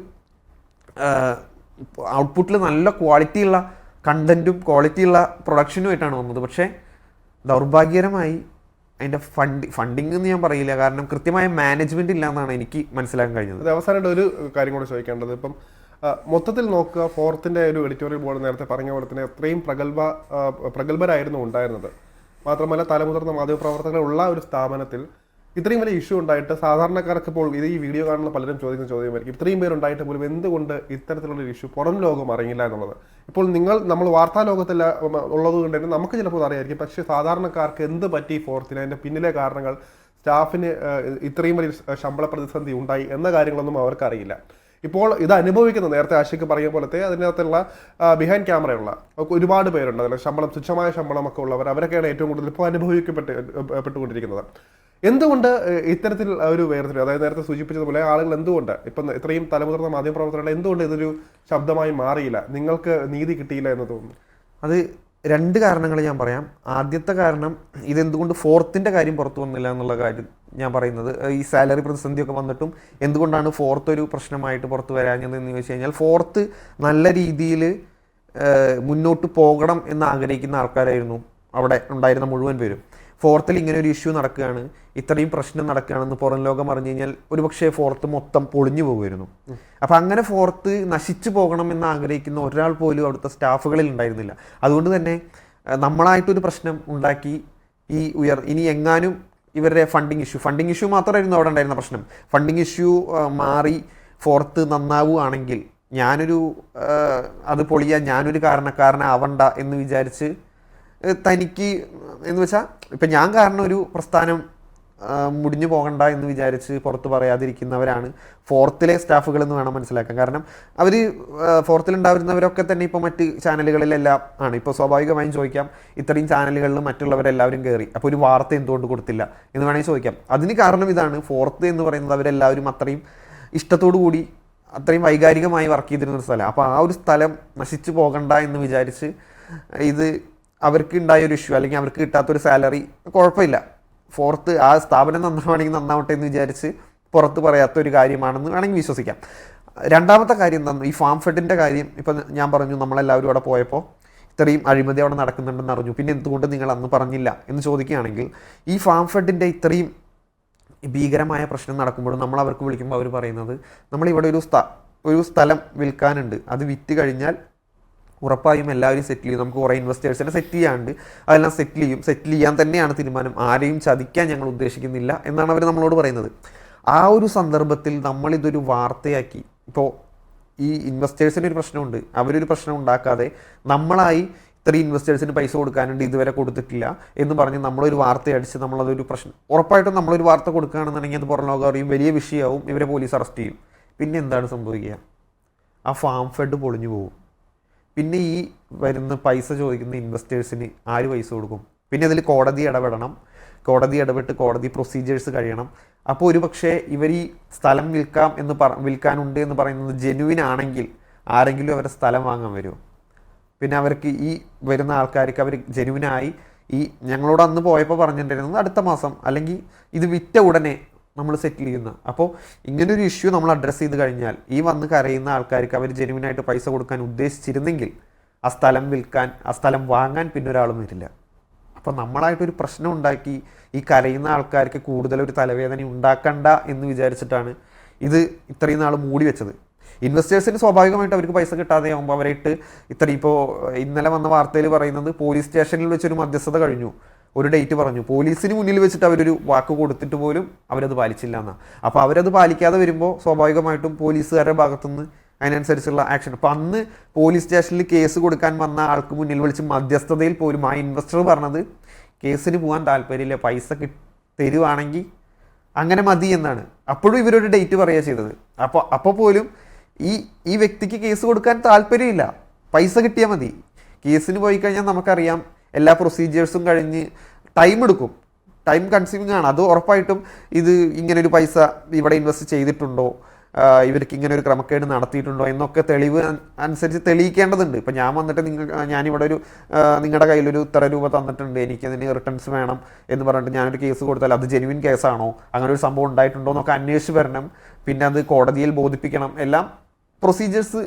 ഔട്ട്പുട്ടിൽ നല്ല ക്വാളിറ്റിയുള്ള കണ്ടന്റും ക്വാളിറ്റിയുള്ള പ്രൊഡക്ഷനുമായിട്ടാണ് വന്നത്. പക്ഷേ ദൗർഭാഗ്യകരമായി അതിന്റെ ഫണ്ട് ഫണ്ടിങ് എന്ന് ഞാൻ പറയില്ല. കാരണം കൃത്യമായ മാനേജ്മെന്റ് ഇല്ല എന്നാണ് എനിക്ക് മനസ്സിലാക്കാൻ കഴിഞ്ഞത്. അവസാനമായിട്ട് ഒരു കാര്യം കൂടെ ചോദിക്കേണ്ടത്. ഇപ്പം മൊത്തത്തിൽ നോക്കുക ഫോർത്തിന്റെ ഒരു എഡിറ്റോറിയൽ ബോർഡ് നേരത്തെ പറഞ്ഞ പോലെ തന്നെ അത്രയും പ്രഗത്ഭ പ്രഗത്ഭരായിരുന്നു ഉണ്ടായിരുന്നത്. മാത്രമല്ല തലമുതിർന്ന മാധ്യമപ്രവർത്തകർ ഉള്ള ഒരു സ്ഥാപനത്തിൽ ഇത്രയും വലിയ ഇഷ്യൂ ഉണ്ടായിട്ട് സാധാരണക്കാർക്ക് ഇപ്പോൾ ഇത് ഈ വീഡിയോ കാണുന്ന പലരും ചോദിക്കുന്ന ചോദ്യമായിരിക്കും. ഇത്രയും പേരുണ്ടായിട്ട് പോലും എന്തുകൊണ്ട് ഇത്തരത്തിലുള്ള ഒരു ഇഷ്യൂ പുറം ലോകം അറിയില്ല എന്നുള്ളത്? ഇപ്പോൾ നിങ്ങൾ നമ്മൾ വാർത്താ ലോകത്തിൽ ഉള്ളത് കൊണ്ട് തന്നെ നമുക്ക് ചിലപ്പോൾ അറിയായിരിക്കും. പക്ഷേ സാധാരണക്കാർക്ക് എന്ത് പറ്റി ഫോർത്തിന് അതിന്റെ പിന്നിലെ കാരണങ്ങൾ സ്റ്റാഫിന് ഇത്രയും വലിയ ശമ്പള പ്രതിസന്ധി ഉണ്ടായി എന്ന കാര്യങ്ങളൊന്നും അവർക്കറിയില്ല. ഇപ്പോൾ ഇത് അനുഭവിക്കുന്ന നേരത്തെ ആശയ്ക്ക് പറഞ്ഞ പോലത്തെ അതിനകത്തുള്ള ബിഹൈൻഡ് ക്യാമറയുള്ള ഒരുപാട് പേരുണ്ട്. അതിൽ ശമ്പളം തുച്ഛമായ ശമ്പളമൊക്കെ ഉള്ളവർ അവരൊക്കെയാണ് ഏറ്റവും കൂടുതൽ ഇപ്പോൾ അനുഭവിക്കപ്പെട്ട് പെട്ടുകൊണ്ടിരിക്കുന്നത്. എന്തുകൊണ്ട് ഇത്തരത്തിൽ ഒരു വേർതിരിവ് അതായത് നേരത്തെ സൂചിപ്പിച്ചതുപോലെ ആളുകൾ എന്തുകൊണ്ട് ഇപ്പം ഇത്രയും തലമുതിർന്ന മാധ്യമപ്രവർത്തകരുടെ എന്തുകൊണ്ട് ഇതൊരു ശബ്ദമായി മാറിയില്ല? നിങ്ങൾക്ക് നീതി കിട്ടിയില്ല എന്ന് തോന്നുന്നു. അത് രണ്ട് കാരണങ്ങൾ ഞാൻ പറയാം. ആദ്യത്തെ കാരണം ഇതെന്തുകൊണ്ട് ഫോർത്തിന്റെ കാര്യം പുറത്തു വന്നില്ല എന്നുള്ള കാര്യം ഞാൻ പറയുന്നത്. ഈ സാലറി പ്രതിസന്ധിയൊക്കെ വന്നിട്ടും എന്തുകൊണ്ടാണ് ഫോർത്ത് ഒരു പ്രശ്നമായിട്ട് പുറത്ത് വരാഞ്ഞത് എന്ന് ചോദിച്ചു കഴിഞ്ഞാൽ ഫോർത്ത് നല്ല രീതിയിൽ മുന്നോട്ട് പോകണം എന്ന് ആഗ്രഹിക്കുന്ന ആൾക്കാരായിരുന്നു അവിടെ ഉണ്ടായിരുന്ന മുഴുവൻ പേരും. ഫോർത്തിൽ ഇങ്ങനെ ഒരു ഇഷ്യൂ നടക്കുകയാണ്. ഇത്രയും പ്രശ്നം നടക്കുകയാണെന്ന് പുറം ലോകം അറിഞ്ഞു കഴിഞ്ഞാൽ ഒരുപക്ഷെ ഫോർത്ത് മൊത്തം പൊളിഞ്ഞു പോകുമായിരുന്നു. അപ്പം അങ്ങനെ ഫോർത്ത് നശിച്ചു പോകണം എന്ന് ആഗ്രഹിക്കുന്ന ഒരാൾ പോലും അവിടുത്തെ സ്റ്റാഫുകളിൽ ഉണ്ടായിരുന്നില്ല. അതുകൊണ്ട് തന്നെ നമ്മളായിട്ടൊരു പ്രശ്നം ഉണ്ടാക്കി ഈ ഉയർ ഇനി എങ്ങാനും ഇവരുടെ ഫണ്ടിങ് ഇഷ്യൂ ഫണ്ടിങ് ഇഷ്യൂ മാത്രമായിരുന്നു അവിടെ ഉണ്ടായിരുന്ന പ്രശ്നം. ഫണ്ടിങ് ഇഷ്യൂ മാറി ഫോർത്ത് നന്നാവുകയാണെങ്കിൽ ഞാനൊരു അത് പൊളിയാൻ ഞാനൊരു കാരണക്കാരനാവണ്ട എന്ന് വിചാരിച്ച് തനിക്ക് എന്ന് വെച്ചാൽ ഇപ്പം ഞാൻ കാരണം ഒരു പ്രസ്ഥാനം മുടിഞ്ഞു പോകണ്ട എന്ന് വിചാരിച്ച് പുറത്ത് പറയാതിരിക്കുന്നവരാണ് ഫോർത്തിലെ സ്റ്റാഫുകൾ എന്ന് വേണം മനസ്സിലാക്കാൻ. കാരണം അവർ ഫോർത്തിലുണ്ടാവുന്നവരൊക്കെ തന്നെ ഇപ്പോൾ മറ്റ് ചാനലുകളിലെല്ലാം ആണ്. ഇപ്പോൾ സ്വാഭാവികമായും ചോദിക്കാം ഇത്രയും ചാനലുകളിൽ മറ്റുള്ളവരെല്ലാവരും കയറി അപ്പോൾ ഒരു വാർത്ത എന്തുകൊണ്ട് കൊടുത്തില്ല എന്ന് വേണമെങ്കിൽ ചോദിക്കാം. അതിന് കാരണം ഇതാണ്. ഫോർത്ത് എന്ന് പറയുന്നത് അവരെല്ലാവരും അത്രയും ഇഷ്ടത്തോടു കൂടി അത്രയും വൈകാരികമായി വർക്ക് ചെയ്തിരുന്ന ഒരു സ്ഥലം. അപ്പോൾ ആ ഒരു സ്ഥലം നശിച്ചു പോകണ്ട എന്ന് വിചാരിച്ച് ഇത് അവർക്ക് ഉണ്ടായ ഒരു ഇഷ്യൂ അല്ലെങ്കിൽ അവർക്ക് കിട്ടാത്തൊരു സാലറി കുഴപ്പമില്ല. ഫോർത്ത് ആ സ്ഥാപനം നന്നാവണമെങ്കിൽ നന്നാവട്ടെ എന്ന് വിചാരിച്ച് പുറത്ത് പറയാത്ത ഒരു കാര്യമാണെന്ന് വേണമെങ്കിൽ വിശ്വസിക്കാം. രണ്ടാമത്തെ കാര്യം എന്താണെന്ന് ഈ ഫാം ഫെഡിന്റെ കാര്യം ഇപ്പം ഞാൻ പറഞ്ഞു നമ്മളെല്ലാവരും അവിടെ പോയപ്പോൾ ഇത്രയും അഴിമതി അവിടെ നടക്കുന്നുണ്ടെന്ന് അറിഞ്ഞു. പിന്നെ എന്തുകൊണ്ട് നിങ്ങൾ അന്ന് പറഞ്ഞില്ല എന്ന് ചോദിക്കുകയാണെങ്കിൽ ഈ ഫാം ഫെഡിന്റെ ഇത്രയും ഭീകരമായ പ്രശ്നം നടക്കുമ്പോഴും നമ്മൾ അവർക്ക് വിളിക്കുമ്പോൾ അവർ പറയുന്നത് നമ്മളിവിടെ ഒരു സ്ഥ ഒരു സ്ഥലം വിൽക്കാനുണ്ട്. അത് വിറ്റ് കഴിഞ്ഞാൽ ഉറപ്പായും എല്ലാവരും സെറ്റിൽ ചെയ്യും. നമുക്ക് കുറേ ഇൻവെസ്റ്റേഴ്സിനെ സെറ്റ് ചെയ്യാണ്ട് അതെല്ലാം സെറ്റിൽ ചെയ്യും. സെറ്റിൽ ചെയ്യാൻ തന്നെയാണ് തീരുമാനം. ആരെയും ചതിക്കാൻ ഞങ്ങൾ ഉദ്ദേശിക്കുന്നില്ല എന്നാണ് അവർ നമ്മളോട് പറയുന്നത്. ആ ഒരു സന്ദർഭത്തിൽ നമ്മളിതൊരു വാർത്തയാക്കി. ഇപ്പോൾ ഈ ഇൻവെസ്റ്റേഴ്സിന് ഒരു പ്രശ്നമുണ്ട്. അവരൊരു പ്രശ്നം ഉണ്ടാക്കാതെ നമ്മളായി ഇത്രയും ഇൻവെസ്റ്റേഴ്സിന് പൈസ കൊടുക്കാനുണ്ട് ഇതുവരെ കൊടുത്തിട്ടില്ല എന്ന് പറഞ്ഞ് നമ്മളൊരു വാർത്ത അടിച്ച് നമ്മളതൊരു പ്രശ്നം. ഉറപ്പായിട്ടും നമ്മളൊരു വാർത്ത കൊടുക്കുകയാണെന്നുണ്ടെങ്കിൽ അത് പുറം ലോകം അറിയും. വലിയ വിഷയമാവും. ഇവരെ പോലീസ് അറസ്റ്റ് ചെയ്യും. പിന്നെ എന്താണ് സംഭവിക്കുക? ആ ഫാം ഫെഡ് പൊളിഞ്ഞു പോകും പിന്നെ ഈ വരുന്ന പൈസ ചോദിക്കുന്ന ഇൻവെസ്റ്റേഴ്സിന് ആര് പൈസ കൊടുക്കും? പിന്നെ അതിൽ കോടതി ഇടപെടണം. കോടതി ഇടപെട്ട് കോടതി പ്രൊസീജിയേഴ്സ് കഴിയണം. അപ്പോൾ ഒരു പക്ഷേ ഇവർ ഈ സ്ഥലം വിൽക്കാം എന്ന് പറ വിൽക്കാനുണ്ട് എന്ന് പറയുന്നത് ജെനുവിൻ ആണെങ്കിൽ ആരെങ്കിലും അവരുടെ സ്ഥലം വാങ്ങാൻ വരുമോ പിന്നെ അവർക്ക് ഈ വരുന്ന ആൾക്കാർക്ക് അവർ ജെനുവിനായി ഈ ഞങ്ങളോട് അന്ന് പോയപ്പോൾ പറഞ്ഞിട്ടുണ്ടായിരുന്നത് അടുത്ത മാസം അല്ലെങ്കിൽ ഇത് വിറ്റ ഉടനെ നമ്മൾ സെറ്റിൽ ചെയ്യുന്നത് അപ്പോൾ ഇങ്ങനെ ഒരു ഇഷ്യൂ നമ്മൾ അഡ്രസ്സ് ചെയ്ത് കഴിഞ്ഞാൽ ഈ വന്ന് കരയുന്ന ആൾക്കാർക്ക് അവർ ജെനുവിനായിട്ട് പൈസ കൊടുക്കാൻ ഉദ്ദേശിച്ചിരുന്നെങ്കിൽ ആ സ്ഥലം വിൽക്കാൻ ആ സ്ഥലം വാങ്ങാൻ പിന്നെ ഒരാളും വരില്ല. അപ്പോൾ നമ്മളായിട്ടൊരു പ്രശ്നം ഉണ്ടാക്കി ഈ കരയുന്ന ആൾക്കാർക്ക് കൂടുതൽ ഒരു തലവേദന ഉണ്ടാക്കണ്ട എന്ന് വിചാരിച്ചിട്ടാണ് ഇത് ഇത്രയും നാൾ മൂടി വെച്ചത്. ഇൻവെസ്റ്റേഴ്സിന് സ്വാഭാവികമായിട്ട് അവർക്ക് പൈസ കിട്ടാതെ ആകുമ്പോൾ അവരായിട്ട് ഇത്ര ഇപ്പോൾ ഇന്നലെ വന്ന വാർത്തയിൽ പറയുന്നത് പോലീസ് സ്റ്റേഷനിൽ വെച്ചൊരു മധ്യസ്ഥത കഴിഞ്ഞു. ഒരു ഡേറ്റ് പറഞ്ഞു. പോലീസിന് മുന്നിൽ വെച്ചിട്ട് അവരൊരു വാക്ക് കൊടുത്തിട്ട് പോലും അവരത് പാലിച്ചില്ല എന്നാണ് അപ്പോൾ അവരത് പാലിക്കാതെ വരുമ്പോൾ സ്വാഭാവികമായിട്ടും പോലീസുകാരുടെ ഭാഗത്തുനിന്ന് അതിനനുസരിച്ചുള്ള ആക്ഷൻ അപ്പം അന്ന് പോലീസ് സ്റ്റേഷനിൽ കേസ് കൊടുക്കാൻ വന്ന ആൾക്ക് മുന്നിൽ വിളിച്ച് മധ്യസ്ഥതയിൽ പോലും ആ ഇൻവെസ്റ്റർ പറഞ്ഞത് കേസിന് പോകാൻ താല്പര്യമില്ല പൈസ തരുവാണെങ്കിൽ അങ്ങനെ മതി എന്നാണ്. അപ്പോഴും ഇവരൊരു ഡേറ്റ് പറയുക ചെയ്തത്. അപ്പോൾ അപ്പോൾ പോലും ഈ ഈ വ്യക്തിക്ക് കേസ് കൊടുക്കാൻ താല്പര്യമില്ല. പൈസ കിട്ടിയാൽ മതി. കേസിന് പോയി കഴിഞ്ഞാൽ നമുക്കറിയാം എല്ലാ പ്രൊസീജിയേഴ്സും കഴിഞ്ഞ് ടൈം എടുക്കും. ടൈം കൺസ്യൂമിങ് ആണ്. അത് ഉറപ്പായിട്ടും ഇത് ഇങ്ങനെ ഒരു പൈസ ഇവിടെ ഇൻവെസ്റ്റ് ചെയ്തിട്ടുണ്ടോ? ഇവർക്ക് ഇങ്ങനെ ഒരു ക്രമക്കേട് നടത്തിയിട്ടുണ്ടോ? എന്നൊക്കെ തെളിവ് അനുസരിച്ച് തെളിയിക്കേണ്ടതുണ്ട്. ഇപ്പം ഞാൻ വന്നിട്ട് നിങ്ങൾ ഞാനിവിടെ ഒരു നിങ്ങളുടെ കയ്യിലൊരു ഇത്ര രൂപ തന്നിട്ടുണ്ട്. എനിക്ക് അതിന് റിട്ടേൺസ് വേണം എന്ന് പറഞ്ഞിട്ട് ഞാനൊരു കേസ് കൊടുത്താൽ അത് ജെനുവിൻ കേസാണോ അങ്ങനെ ഒരു സംഭവം ഉണ്ടായിട്ടുണ്ടോ എന്നൊക്കെ അന്വേഷിച്ച് വരണം. പിന്നെ അത് കോടതിയിൽ ബോധിപ്പിക്കണം. എല്ലാം പ്രൊസീജിയേഴ്സ്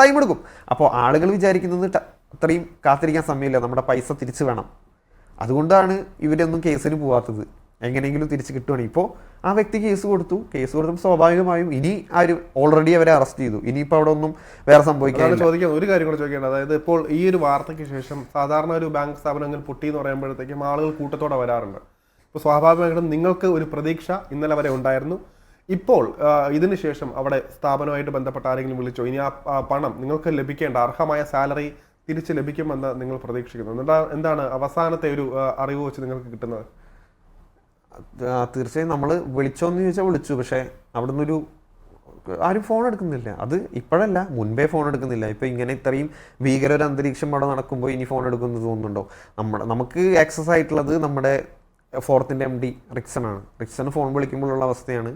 ടൈം എടുക്കും. അപ്പോൾ ആളുകൾ വിചാരിക്കുന്നത് അത്രയും കാത്തിരിക്കാൻ സമയമില്ല. നമ്മുടെ പൈസ തിരിച്ചു വേണം. അതുകൊണ്ടാണ് ഇവരൊന്നും കേസിന് പോവാത്തത്. എങ്ങനെയെങ്കിലും തിരിച്ച് കിട്ടുവാണ്. ഇപ്പോൾ ആ വ്യക്തി കേസ് കൊടുത്തു. കേസ് കൊടുത്തപ്പോൾ സ്വാഭാവികമായും ഇനി ആരും ഓൾറെഡി അവരെ അറസ്റ്റ് ചെയ്തു. ഇനിയിപ്പോൾ അവിടെ ഒന്നും വേറെ സംഭവിക്കാൻ ചോദിക്കാം ഒരു കാര്യം കൂടെ ചോദിക്കേണ്ടത് അതായത് ഇപ്പോൾ ഈ ഒരു വാർത്തയ്ക്ക് ശേഷം സാധാരണ ഒരു ബാങ്ക് സ്ഥാപനങ്ങൾ പൊട്ടി എന്ന് പറയുമ്പോഴത്തേക്കും ആളുകൾ കൂട്ടത്തോടെ വരാറുണ്ട്. ഇപ്പോൾ സ്വാഭാവികമായിട്ടും നിങ്ങൾക്ക് ഒരു പ്രതീക്ഷ ഇന്നലെ വരെ ഉണ്ടായിരുന്നു. ഇപ്പോൾ ഇതിനുശേഷം ഇതിന് ശേഷം അവിടെ സ്ഥാപനമായിട്ട് ബന്ധപ്പെട്ട ആരെങ്കിലും വിളിച്ചോ? ഇനി ആ പണം നിങ്ങൾക്ക് ലഭിക്കേണ്ട അർഹമായ സാലറി തിരിച്ച് ലഭിക്കുമെന്ന് നിങ്ങൾ പ്രതീക്ഷിക്കുന്നു. എന്താ- എന്താണ് അവസാനത്തെ ഒരു അറിവ് വെച്ച് നിങ്ങൾക്ക് കിട്ടുന്നത്? തീർച്ചയായും നമ്മൾ വിളിച്ചോന്ന് ചോദിച്ചാൽ വിളിച്ചു. പക്ഷേ അവിടെ ഒരു ആരും ഫോൺ എടുക്കുന്നില്ല. അത് ഇപ്പോഴല്ല മുൻപേ ഫോൺ എടുക്കുന്നില്ല. ഇപ്പം ഇങ്ങനെ ഇത്രയും ഭീകര ഒരു അന്തരീക്ഷം അവിടെ നടക്കുമ്പോൾ ഇനി ഫോൺ എടുക്കുന്നത് തോന്നുന്നുണ്ടോ? നമ്മുടെ നമുക്ക് ആക്സസ് ആയിട്ടുള്ളത് നമ്മുടെ ഫോർത്തിന്റെ എം ഡി റിക്സൺ ആണ്. റിക്സൺ ഫോൺ വിളിക്കുമ്പോഴുള്ള അവസ്ഥയാണ്.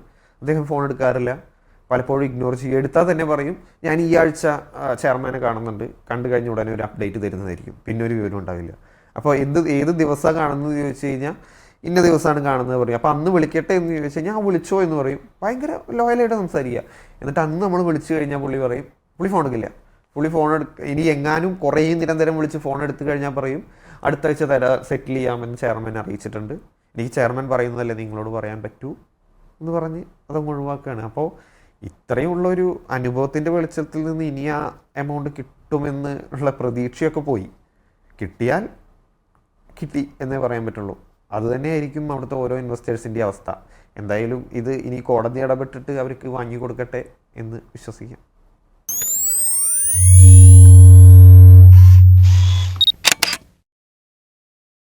അദ്ദേഹം ഫോൺ എടുക്കാറില്ല. പലപ്പോഴും ഇഗ്നോർ ചെയ്യും. എടുത്താൽ തന്നെ പറയും ഞാൻ ഈ ആഴ്ച ചെയർമാനെ കാണുന്നുണ്ട്. കണ്ടു കഴിഞ്ഞ ഉടനെ ഒരു അപ്ഡേറ്റ് തരുന്നതായിരിക്കും. പിന്നെ ഒരു വിവരം ഉണ്ടാവില്ല. അപ്പോൾ എന്ത് ഏത് ദിവസമാണ് കാണുന്നത് ചോദിച്ചു കഴിഞ്ഞാൽ ഇന്ന ദിവസമാണ് കാണുന്നത് പറയും. അപ്പോൾ അന്ന് വിളിക്കട്ടെ എന്ന് ചോദിച്ചു കഴിഞ്ഞാൽ വിളിച്ചോ എന്ന് പറയും. ഭയങ്കര ലോയലായിട്ട് സംസാരിക്കുക. എന്നിട്ട് അന്ന് നമ്മൾ വിളിച്ചു കഴിഞ്ഞാൽ പുള്ളി പറയും പുള്ളി ഫോൺ എടുക്കില്ല. പുള്ളി ഫോൺ എടുക്ക ഇനി എങ്ങാനും കുറേ നിരന്തരം വിളിച്ച് ഫോൺ എടുത്തു കഴിഞ്ഞാൽ പറയും അടുത്ത ആഴ്ച തരാ സെറ്റിൽ ചെയ്യാമെന്ന് ചെയർമാൻ അറിയിച്ചിട്ടുണ്ട്. എനിക്ക് ചെയർമാൻ പറയുന്നതല്ലേ നിങ്ങളോട് പറയാൻ പറ്റൂ എന്ന് പറഞ്ഞ് അതങ്ങ് ഒഴിവാക്കുകയാണ് അപ്പോൾ ഇത്രയുള്ള ഒരു അനുഭവത്തിന്റെ വെളിച്ചത്തിൽ നിന്ന് ഇനി ആ എമൗണ്ട് കിട്ടുമെന്ന് ഉള്ള പ്രതീക്ഷയൊക്കെ പോയി. കിട്ടിയാൽ കിട്ടി എന്നേ പറയാൻ പറ്റുള്ളൂ. അതുതന്നെയായിരിക്കും അവിടുത്തെ ഓരോ ഇൻവെസ്റ്റേഴ്സിന്റെ അവസ്ഥ. എന്തായാലും ഇത് ഇനി കോടതി ഇടപെട്ടിട്ട് അവർക്ക് വാങ്ങിക്കൊടുക്കട്ടെ എന്ന് വിശ്വസിക്കാം.